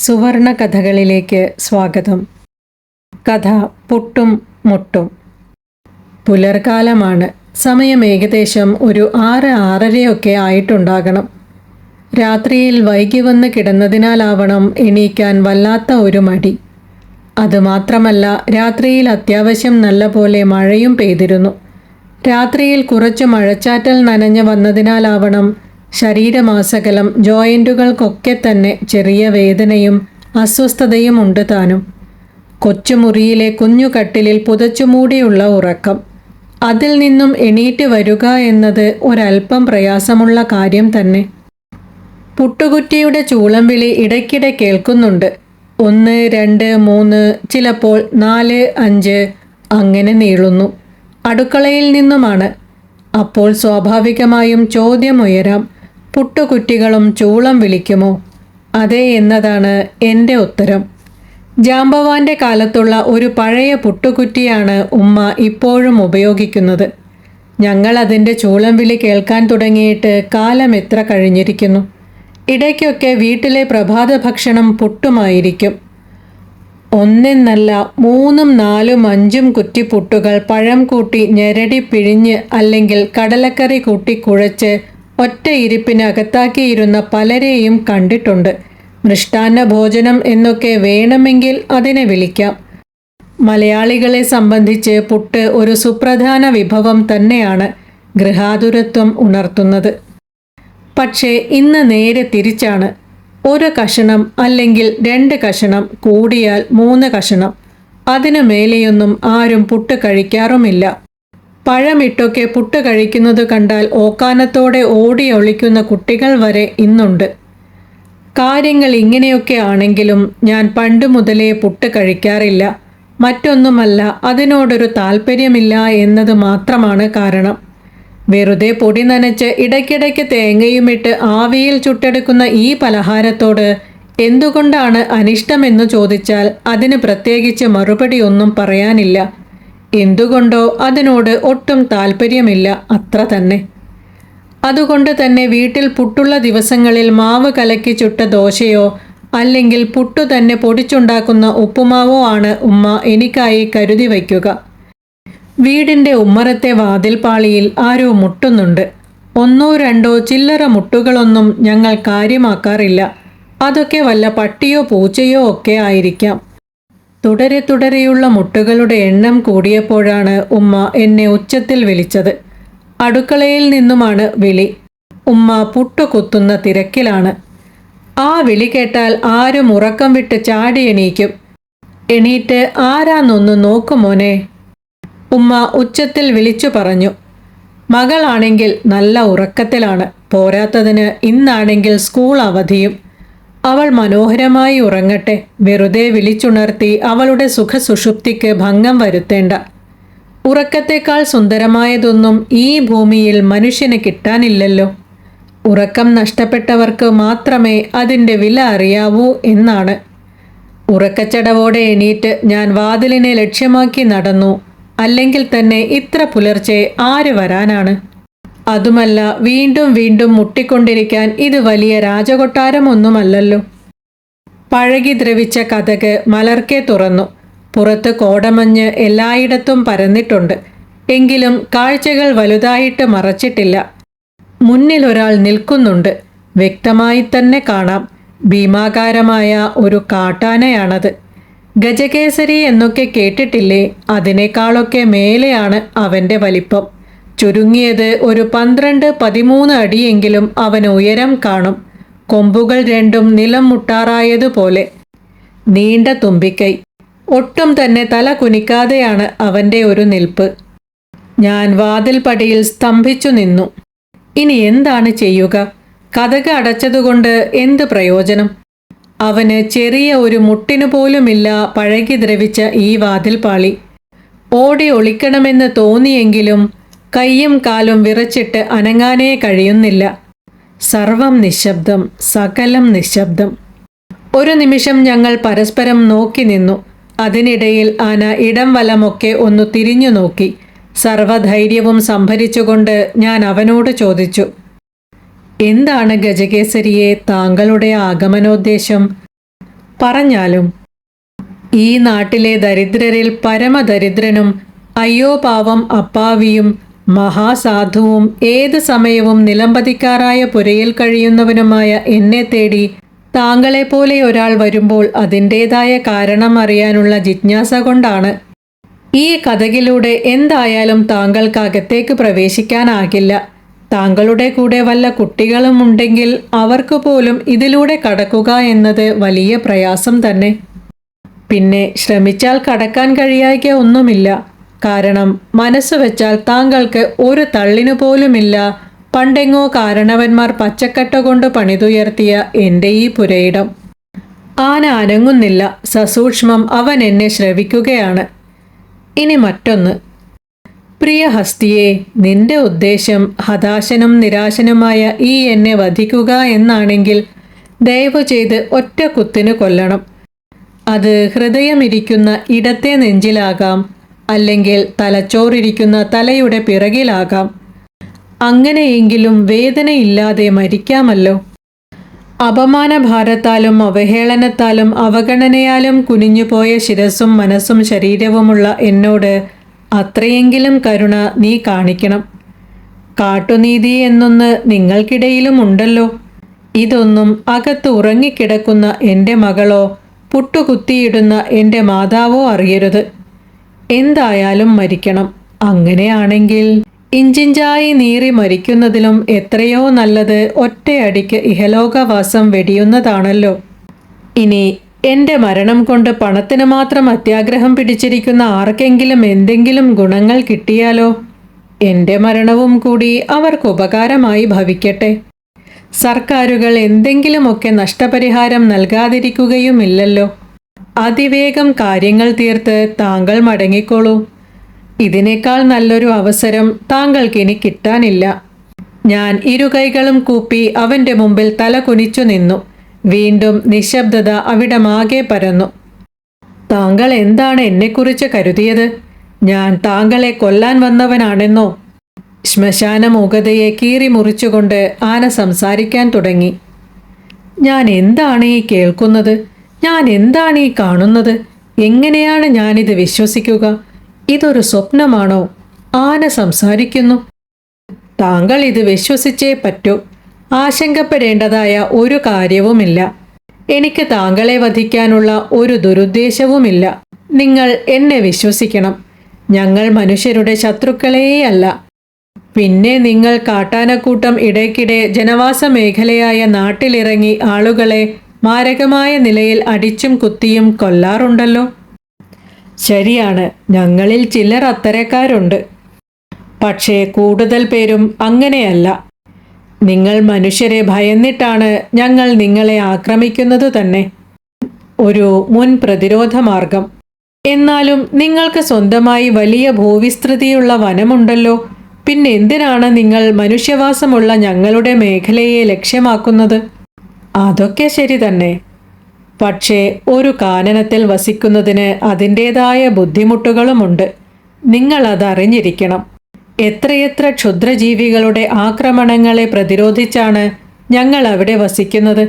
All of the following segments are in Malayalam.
സുവർണ കഥകളിലേക്ക് സ്വാഗതം. കഥ പുട്ടും മുട്ടും. പുലർകാലമാണ്. സമയം ഏകദേശം ഒരു ആറ് ആറരയൊക്കെ ആയിട്ടുണ്ടാകണം. രാത്രിയിൽ വൈകി വന്ന് കിടന്നതിനാലാവണം എണീക്കാൻ വല്ലാത്ത ഒരു മടി. അതുമാത്രമല്ല രാത്രിയിൽ അത്യാവശ്യം നല്ല പോലെ മഴയും പെയ്തിരുന്നു. രാത്രിയിൽ കുറച്ച് മഴച്ചാറ്റൽ നനഞ്ഞു വന്നതിനാലാവണം ശരീരമാസകലം ജോയിന്റുകൾക്കൊക്കെ തന്നെ ചെറിയ വേദനയും അസ്വസ്ഥതയും ഉണ്ട് താനും. കൊച്ചുമുറിയിലെ കുഞ്ഞുകട്ടിലിൽ പുതച്ചുമൂടിയുള്ള ഉറക്കം. അതിൽ നിന്നും എണീറ്റ് വരിക എന്നത് ഒരല്പം പ്രയാസമുള്ള കാര്യം തന്നെ. പുട്ടുകുറ്റിയുടെ ചൂളം വിളി ഇടയ്ക്കിടെ കേൾക്കുന്നുണ്ട്. ഒന്ന് രണ്ട് മൂന്ന് ചിലപ്പോൾ നാല് അഞ്ച് അങ്ങനെ നീളുന്നു. അടുക്കളയിൽ നിന്നുമാണ്. അപ്പോൾ സ്വാഭാവികമായും ചോദ്യമുയരാം. പുട്ടുകുറ്റികളും ചൂളം വിളിക്കുമോ? അതെ എന്നതാണ് എന്റെ ഉത്തരം. ജാമ്പവാന്റെ കാലത്തുള്ള ഒരു പഴയ പുട്ടുകുറ്റിയാണ് ഉമ്മ ഇപ്പോഴും ഉപയോഗിക്കുന്നത്. ഞങ്ങൾ അതിന്റെ ചൂളം വിളി കേൾക്കാൻ തുടങ്ങിയിട്ട് കാലം എത്ര കഴിഞ്ഞിരിക്കുന്നു? ഇടയ്ക്കൊക്കെ വീട്ടിലെ പ്രഭാത ഭക്ഷണം പുട്ടുമായിരിക്കും. ഒന്നെന്നല്ല മൂന്നും നാലും അഞ്ചും കുറ്റിപ്പുട്ടുകൾ പഴം കൂട്ടി ഞെരടി പിഴിഞ്ഞ് അല്ലെങ്കിൽ കടലക്കറി കൂട്ടി കുഴച്ച് ഒറ്റ ഇരിപ്പിനകത്താക്കിയിരുന്ന പലരെയും കണ്ടിട്ടുണ്ട്. മൃഷ്ടാന്ന ഭോജനം എന്നൊക്കെ വേണമെങ്കിൽ അതിനെ വിളിക്കാം. മലയാളികളെ സംബന്ധിച്ച് പുട്ട് ഒരു സുപ്രധാന വിഭവം തന്നെയാണ് ഗൃഹാതുരത്വം ഉണർത്തുന്നത്. പക്ഷേ ഇന്ന് നേരെ തിരിച്ചാണ്. ഒരു കഷണം അല്ലെങ്കിൽ രണ്ട് കഷണം കൂടിയാൽ മൂന്ന് കഷണം. അതിനു മേലെയൊന്നും ആരും പുട്ട് കഴിക്കാറുമില്ല. പഴമിട്ടൊക്കെ പുട്ട് കഴിക്കുന്നത് കണ്ടാൽ ഓക്കാനത്തോടെ ഓടി ഒളിക്കുന്ന കുട്ടികൾ വരെ ഇന്നുണ്ട്. കാര്യങ്ങൾ ഇങ്ങനെയൊക്കെ ആണെങ്കിലും ഞാൻ പണ്ട് മുതലേ പുട്ട് കഴിക്കാറില്ല. മറ്റൊന്നുമല്ല അതിനോടൊരു താല്പര്യമില്ല എന്നത് മാത്രമാണ് കാരണം. വെറുതെ പൊടി നനച്ച് ഇടയ്ക്കിടയ്ക്ക് തേങ്ങയുമിട്ട് ആവിയിൽ ചുട്ടെടുക്കുന്ന ഈ പലഹാരത്തോട് എന്തുകൊണ്ടാണ് അനിഷ്ടമെന്ന് ചോദിച്ചാൽ അതിന് പ്രത്യേകിച്ച് മറുപടിയൊന്നും പറയാനില്ല. എന്തുകൊണ്ടോ അതിനോട് ഒട്ടും താല്പര്യമില്ല അത്ര തന്നെ. അതുകൊണ്ട് തന്നെ വീട്ടിൽ പുട്ടുള്ള ദിവസങ്ങളിൽ മാവ് കലക്കി ചുട്ട ദോശയോ അല്ലെങ്കിൽ പുട്ടു തന്നെ പൊടിച്ചുണ്ടാക്കുന്ന ഉപ്പുമാവോ ആണ് ഉമ്മ എനിക്കായി കരുതി വയ്ക്കുക. വീടിന്റെ ഉമ്മറത്തെ വാതിൽപ്പാളിയിൽ ആരോ മുട്ടുന്നുണ്ട്. ഒന്നോ രണ്ടോ ചില്ലറ മുട്ടുകളൊന്നും ഞങ്ങൾ കാര്യമാക്കാറില്ല. അതൊക്കെ വല്ല പട്ടിയോ പൂച്ചയോ ഒക്കെ ആയിരിക്കാം. തുടരെ തുടരെയുള്ള മുട്ടുകളുടെ എണ്ണം കൂടിയപ്പോഴാണ് ഉമ്മ എന്നെ ഉച്ചത്തിൽ വിളിച്ചത്. അടുക്കളയിൽ നിന്നുമാണ് വിളി. ഉമ്മ പുട്ടു കുത്തുന്ന തിരക്കിലാണ്. ആ വിളി കേട്ടാൽ ആരും ഉറക്കം വിട്ട് ചാടി എണീക്കും. എണീറ്റ് ആരാന്നൊന്ന് നോക്കുമോനെ ഉമ്മ ഉച്ചത്തിൽ വിളിച്ചു പറഞ്ഞു. മകളാണെങ്കിൽ നല്ല ഉറക്കത്തിലാണ്. പോരാത്തതിന് ഇന്നാണെങ്കിൽ സ്കൂൾ അവധിയും. അവൾ മനോഹരമായി ഉറങ്ങട്ടെ. വെറുതെ വിളിച്ചുണർത്തി അവളുടെ സുഖസുഷുപ്തിക്ക് ഭംഗം വരുത്തേണ്ട. ഉറക്കത്തെക്കാൾ സുന്ദരമായതൊന്നും ഈ ഭൂമിയിൽ മനുഷ്യന് കിട്ടാനില്ലല്ലോ. ഉറക്കം നഷ്ടപ്പെട്ടവർക്ക് മാത്രമേ അതിന്റെ വില അറിയാവൂ എന്നാണ്. ഉറക്കച്ചടവോടെ എണീറ്റ് ഞാൻ വാതിലിനെ ലക്ഷ്യമാക്കി നടന്നു. അല്ലെങ്കിൽ തന്നെ ഇത്ര പുലർച്ചെ ആര് വരാനാണ്? അതുമല്ല വീണ്ടും വീണ്ടും മുട്ടിക്കൊണ്ടിരിക്കാൻ ഇത് വലിയ രാജകൊട്ടാരമൊന്നുമല്ലല്ലോ. പഴകി ദ്രവിച്ച കഥക് മലർക്കെ തുറന്നു. പുറത്ത് കോടമഞ്ഞ് എല്ലായിടത്തും പരന്നിട്ടുണ്ട്. എങ്കിലും കാഴ്ചകൾ വലുതായിട്ട് മറച്ചിട്ടില്ല. മുന്നിൽ ഒരാൾ നിൽക്കുന്നുണ്ട്. വ്യക്തമായി തന്നെ കാണാം. ഭീമാകാരമായ ഒരു കാട്ടാനയാണത്. ഗജകേസരി എന്നൊക്കെ കേട്ടിട്ടില്ലേ? അതിനേക്കാളൊക്കെ മേലെയാണ് അവന്റെ വലിപ്പം. ചുരുങ്ങിയത് ഒരു പന്ത്രണ്ട് പതിമൂന്ന് അടിയെങ്കിലും അവന് ഉയരം കാണും. കൊമ്പുകൾ രണ്ടും നിലം മുട്ടാറായതുപോലെ നീണ്ട തുമ്പിക്കൈ. ഒട്ടും തന്നെ തല കുനിക്കാതെയാണ് അവന്റെ ഒരു നിൽപ്പ്. ഞാൻ വാതിൽപ്പടിയിൽ സ്തംഭിച്ചു നിന്നു. ഇനി എന്താണ് ചെയ്യുക? കഥക അടച്ചതുകൊണ്ട് എന്ത് പ്രയോജനം? അവന് ചെറിയ ഒരു മുട്ടിനു പോലുമില്ല പഴകി ദ്രവിച്ച ഈ വാതിൽപാളി ഓടി ഒളിക്കണമെന്ന് തോന്നിയെങ്കിലും കൈയും കാലും വിറച്ചിട്ട് അനങ്ങാനേ കഴിയുന്നില്ല. സർവം നിശബ്ദം സകലം നിശബ്ദം. ഒരു നിമിഷം ഞങ്ങൾ പരസ്പരം നോക്കി നിന്നു. അതിനിടയിൽ ആന ഇടം വലമൊക്കെ ഒന്ന് തിരിഞ്ഞു നോക്കി. സർവധൈര്യവും സംഭരിച്ചുകൊണ്ട് ഞാൻ അവനോട് ചോദിച്ചു എന്താണ് ഗജകേസരിയെ താങ്കളുടെ ആഗമനോദ്ദേശം? പറഞ്ഞാലും ഈ നാട്ടിലെ ദരിദ്രരിൽ പരമദരിദ്രനും അയ്യോ പാവം അപ്പാവിയും മഹാസാധുവും ഏത് സമയവും നിലംപതിക്കാറായ പുരയിൽ കഴിയുന്നവനുമായ എന്നെ തേടി താങ്കളെപ്പോലെ ഒരാൾ വരുമ്പോൾ അതിന്റേതായ കാരണം അറിയാനുള്ള ജിജ്ഞാസ കൊണ്ടാണ്. ഈ കഥകിലൂടെ എന്തായാലും താങ്കൾക്ക് അകത്തേക്ക് പ്രവേശിക്കാനാകില്ല. താങ്കളുടെ കൂടെ വല്ല കുട്ടികളും ഉണ്ടെങ്കിൽ അവർക്ക് പോലും ഇതിലൂടെ കടക്കുക എന്നത് വലിയ പ്രയാസം തന്നെ. പിന്നെ ശ്രമിച്ചാൽ കടക്കാൻ കഴിയായ്ക ഒന്നുമില്ല. കാരണം മനസ്സ് വെച്ചാൽ താങ്കൾക്ക് ഒരു തള്ളിനു പോലുമില്ല. പണ്ടെങ്ങോ കാരണവന്മാർ പച്ചക്കട്ട കൊണ്ട് പണിതുയർത്തിയ എന്റെ ഈ പുരയിടം. ആന അനങ്ങുന്നില്ല. സസൂക്ഷ്മം അവൻ എന്നെ ശ്രവിക്കുകയാണ്. ഇനി മറ്റൊന്ന്. പ്രിയ ഹസ്തിയെ നിന്റെ ഉദ്ദേശം ഹതാശനും നിരാശനുമായ ഈ എന്നെ വധിക്കുക എന്നാണെങ്കിൽ ദയവ് ചെയ്ത് ഒറ്റ കുത്തിന് കൊല്ലണം. അത് ഹൃദയമിരിക്കുന്ന ഇടത്തെ നെഞ്ചിലാകാം. അല്ലെങ്കിൽ തലച്ചോറിരിക്കുന്ന തലയുടെ പിറകിലാകാം. അങ്ങനെയെങ്കിലും വേദനയില്ലാതെ മരിക്കാമല്ലോ. അപമാനഭാരത്താലും അവഹേളനത്താലും അവഗണനയാലും കുനിഞ്ഞുപോയ ശിരസും മനസ്സും ശരീരവുമുള്ള എന്നോട് അത്രയെങ്കിലും കരുണ നീ കാണിക്കണം. കാട്ടുനീതി എന്നൊന്ന് നിങ്ങൾക്കിടയിലും ഉണ്ടല്ലോ. ഇതൊന്നും അകത്ത് ഉറങ്ങിക്കിടക്കുന്ന എന്റെ മകളോ പുട്ടുകുത്തിയിടുന്ന എന്റെ മാതാവോ അറിയരുത്. എന്തായാലും മരിക്കണം. അങ്ങനെയാണെങ്കിൽ ഇഞ്ചിഞ്ചായി നീറി മരിക്കുന്നതിലും എത്രയോ നല്ലത് ഒറ്റയടിക്ക് ഇഹലോകവാസം വെടിയുന്നതാണല്ലോ. ഇനി എന്റെ മരണം കൊണ്ട് പണത്തിന് മാത്രം അത്യാഗ്രഹം പിടിച്ചിരിക്കുന്ന ആർക്കെങ്കിലും എന്തെങ്കിലും ഗുണങ്ങൾ കിട്ടിയാലോ? എന്റെ മരണവും കൂടി അവർക്ക് ഉപകാരമായി ഭവിക്കട്ടെ. സർക്കാരുകൾ എന്തെങ്കിലുമൊക്കെ നഷ്ടപരിഹാരം നൽകാതിരിക്കുകയുമില്ലല്ലോ. അതിവേഗം കാര്യങ്ങൾ തീർത്ത് താങ്കൾ മടങ്ങിക്കോളൂ. ഇതിനേക്കാൾ നല്ലൊരു അവസരം താങ്കൾക്ക് ഇനി കിട്ടാനില്ല. ഞാൻ ഇരുകൈകളും കൂപ്പി അവന്റെ മുമ്പിൽ തല കുനിച്ചു നിന്നു. വീണ്ടും നിശബ്ദത അവിടമാകെ പരന്നു. താങ്കൾ എന്താണ് എന്നെക്കുറിച്ച് കരുതിയത്? ഞാൻ താങ്കളെ കൊല്ലാൻ വന്നവനാണെന്നോ? ശ്മശാന മൂകതയെ കീറി മുറിച്ചുകൊണ്ട് ആന സംസാരിക്കാൻ തുടങ്ങി. ഞാൻ എന്താണ് ഈ കേൾക്കുന്നത്? ഞാൻ എന്താണ് ഈ കാണുന്നത്? എങ്ങനെയാണ് ഞാനിത് വിശ്വസിക്കുക? ഇതൊരു സ്വപ്നമാണോ? ആന സംസാരിക്കുന്നു. താങ്കൾ ഇത് വിശ്വസിച്ചേ പറ്റൂ. ആശങ്കപ്പെടേണ്ടതായ ഒരു കാര്യവുമില്ല. എനിക്ക് താങ്കളെ വധിക്കാനുള്ള ഒരു ദുരുദ്ദേശവുമില്ല. നിങ്ങൾ എന്നെ വിശ്വസിക്കണം. ഞങ്ങൾ മനുഷ്യരുടെ ശത്രുക്കളേയല്ല. പിന്നെ നിങ്ങൾ കാട്ടാനക്കൂട്ടം ഇടയ്ക്കിടെ ജനവാസ മേഖലയായ നാട്ടിലിറങ്ങി ആളുകളെ മാരകമായ നിലയിൽ അടിച്ചും കുത്തിയും കൊല്ലാറുണ്ടല്ലോ. ശരിയാണ് ഞങ്ങളിൽ ചിലർ അത്തരക്കാരുണ്ട്. പക്ഷേ കൂടുതൽ പേരും അങ്ങനെയല്ല. നിങ്ങൾ മനുഷ്യരെ ഭയന്നിട്ടാണ് ഞങ്ങൾ നിങ്ങളെ ആക്രമിക്കുന്നത് തന്നെ. ഒരു മുൻ പ്രതിരോധ മാർഗം. എന്നാലും നിങ്ങൾക്ക് സ്വന്തമായി വലിയ ഭൂവിസ്തൃതിയുള്ള വനമുണ്ടല്ലോ. പിന്നെന്തിനാണ് നിങ്ങൾ മനുഷ്യവാസമുള്ള ഞങ്ങളുടെ മേഖലയെ ലക്ഷ്യമാക്കുന്നത്? അതൊക്കെ ശരി തന്നെ. പക്ഷേ ഒരു കാനനത്തിൽ വസിക്കുന്നതിന് അതിന്റേതായ ബുദ്ധിമുട്ടുകളുമുണ്ട്. നിങ്ങൾ അതറിഞ്ഞിരിക്കണം. എത്രയെത്ര ക്ഷുദ്രജീവികളുടെ ആക്രമണങ്ങളെ പ്രതിരോധിച്ചാണ് ഞങ്ങൾ അവിടെ വസിക്കുന്നത്.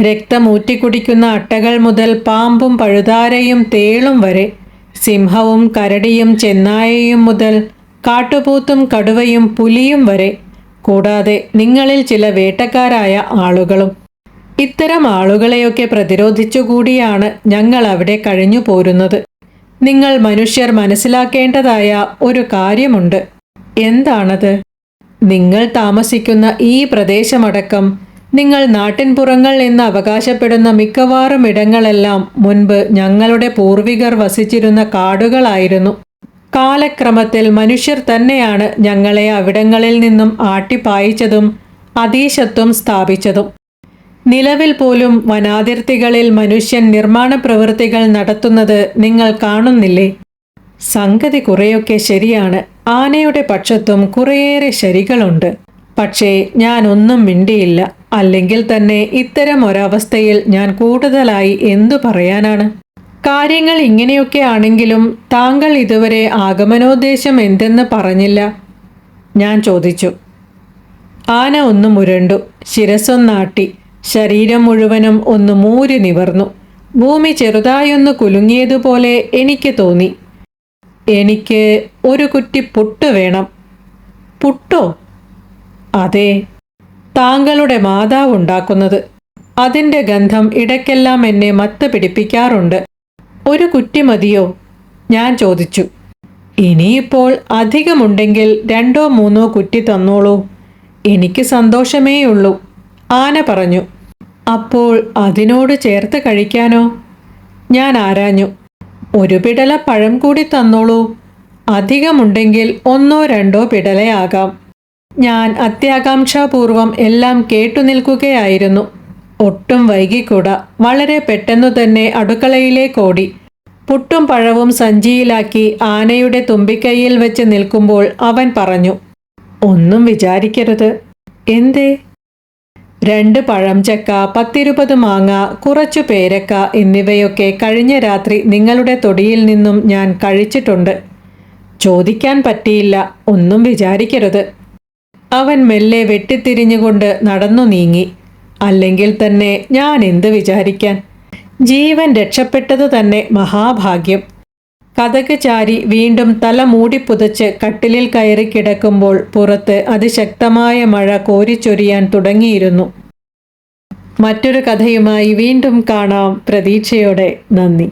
രക്തം ഊറ്റിക്കുടിക്കുന്ന അട്ടകൾ മുതൽ പാമ്പും പഴുതാരയും തേളും വരെ സിംഹവും കരടിയും ചെന്നായയും മുതൽ കാട്ടുപൂത്തും കടുവയും പുലിയും വരെ കൂടാതെ നിങ്ങളിൽ ചില വേട്ടക്കാരായ ആളുകളും. ഇത്തരം ആളുകളെയൊക്കെ പ്രതിരോധിച്ചുകൂടിയാണ് ഞങ്ങൾ അവിടെ കഴിഞ്ഞു പോരുന്നത്. നിങ്ങൾ മനുഷ്യർ മനസ്സിലാക്കേണ്ടതായ ഒരു കാര്യമുണ്ട്. എന്താണത്? നിങ്ങൾ താമസിക്കുന്ന ഈ പ്രദേശമടക്കം നിങ്ങൾ നാട്ടിൻപുറങ്ങൾ എന്ന് അവകാശപ്പെടുന്ന മിക്കവാറും ഇടങ്ങളെല്ലാം മുൻപ് ഞങ്ങളുടെ പൂർവികർ വസിച്ചിരുന്ന കാടുകളായിരുന്നു. കാലക്രമത്തിൽ മനുഷ്യർ തന്നെയാണ് ഞങ്ങളെ അവിടങ്ങളിൽ നിന്നും ആട്ടിപ്പായിച്ചതും അതീശത്വം സ്ഥാപിച്ചതും. നിലവിൽ പോലും വനാതിർത്തികളിൽ മനുഷ്യൻ നിർമ്മാണ പ്രവൃത്തികൾ നടത്തുന്നത് നിങ്ങൾ കാണുന്നില്ലേ? സംഗതി കുറെയൊക്കെ ശരിയാണ്. ആനയുടെ പക്ഷത്തും കുറേയേറെ ശരികളുണ്ട്. പക്ഷേ ഞാൻ ഒന്നും മിണ്ടിയില്ല. അല്ലെങ്കിൽ തന്നെ ഇത്തരം ഒരവസ്ഥയിൽ ഞാൻ കൂടുതലായി എന്തു പറയാനാണ്? കാര്യങ്ങൾ ഇങ്ങനെയൊക്കെ ആണെങ്കിലും താങ്കൾ ഇതുവരെ ആഗമനോദ്ദേശം എന്തെന്ന് പറഞ്ഞില്ല. ഞാൻ ചോദിച്ചു. ആന ഒന്നും മുരണ്ടു ശിരസൊന്നാട്ടി ശരീരം മുഴുവനും ഒന്ന് മൂരി നിവർന്നു. ഭൂമി ചെറുതായൊന്ന് കുലുങ്ങിയതുപോലെ എനിക്ക് തോന്നി. എനിക്ക് ഒരു കുറ്റി പുട്ട് വേണം. പുട്ടോ? അതെ. താങ്കളുടെ മാതാവ് ഉണ്ടാക്കുന്നത്. അതിന്റെ ഗന്ധം ഇടയ്ക്കെല്ലാം എന്നെ മത്ത് പിടിപ്പിക്കാറുണ്ട്. ഒരു കുറ്റി മതിയോ? ഞാൻ ചോദിച്ചു. ഇനിയിപ്പോൾ അധികമുണ്ടെങ്കിൽ രണ്ടോ മൂന്നോ കുറ്റി തന്നോളൂ. എനിക്ക് സന്തോഷമേയുള്ളൂ. ആന പറഞ്ഞു അപ്പോൾ അതിനോട് ചേർത്ത് കഴിക്കാനോ? ഞാൻ ആരാഞ്ഞു ഒരു പിടല പഴം കൂടി തന്നോളൂ. അധികമുണ്ടെങ്കിൽ ഒന്നോ രണ്ടോ പിടലയാകാം. ഞാൻ അത്യാകാംക്ഷാപൂർവം എല്ലാം കേട്ടു നിൽക്കുകയായിരുന്നു. ഒട്ടും വൈകിക്കൂട വളരെ പെട്ടെന്നു തന്നെ അടുക്കളയിലേക്കോടി പുട്ടും പഴവും സഞ്ചിയിലാക്കി ആനയുടെ തുമ്പിക്കൈയിൽ വെച്ച് നിൽക്കുമ്പോൾ അവൻ പറഞ്ഞു ഒന്നും വിചാരിക്കരുത്. എന്തേ? രണ്ട് പഴംചക്ക പത്തിരുപത് മാങ്ങ കുറച്ചു പേരക്ക എന്നിവയൊക്കെ കഴിഞ്ഞ രാത്രി നിങ്ങളുടെ തൊടിയിൽ നിന്നും ഞാൻ കഴിച്ചിട്ടുണ്ട്. ചോദിക്കാൻ പറ്റിയില്ല ഒന്നും വിചാരിക്കരുത്. അവൻ മെല്ലെ വെട്ടിത്തിരിഞ്ഞുകൊണ്ട് നടന്നു നീങ്ങി. അല്ലെങ്കിൽ തന്നെ ഞാൻ എന്ത് വിചാരിക്കാൻ? ജീവൻ രക്ഷപ്പെട്ടത് തന്നെ മഹാഭാഗ്യം. കഥക് ചാരി വീണ്ടും തല മൂടിപ്പുതച്ച് കട്ടിലിൽ കയറി കിടക്കുമ്പോൾ പുറത്ത് അതിശക്തമായ മഴ കോരിച്ചൊരിയാൻ തുടങ്ങിയിരുന്നു. മറ്റൊരു കഥയുമായി വീണ്ടും കാണാം. പ്രതീക്ഷയോടെ നന്ദി.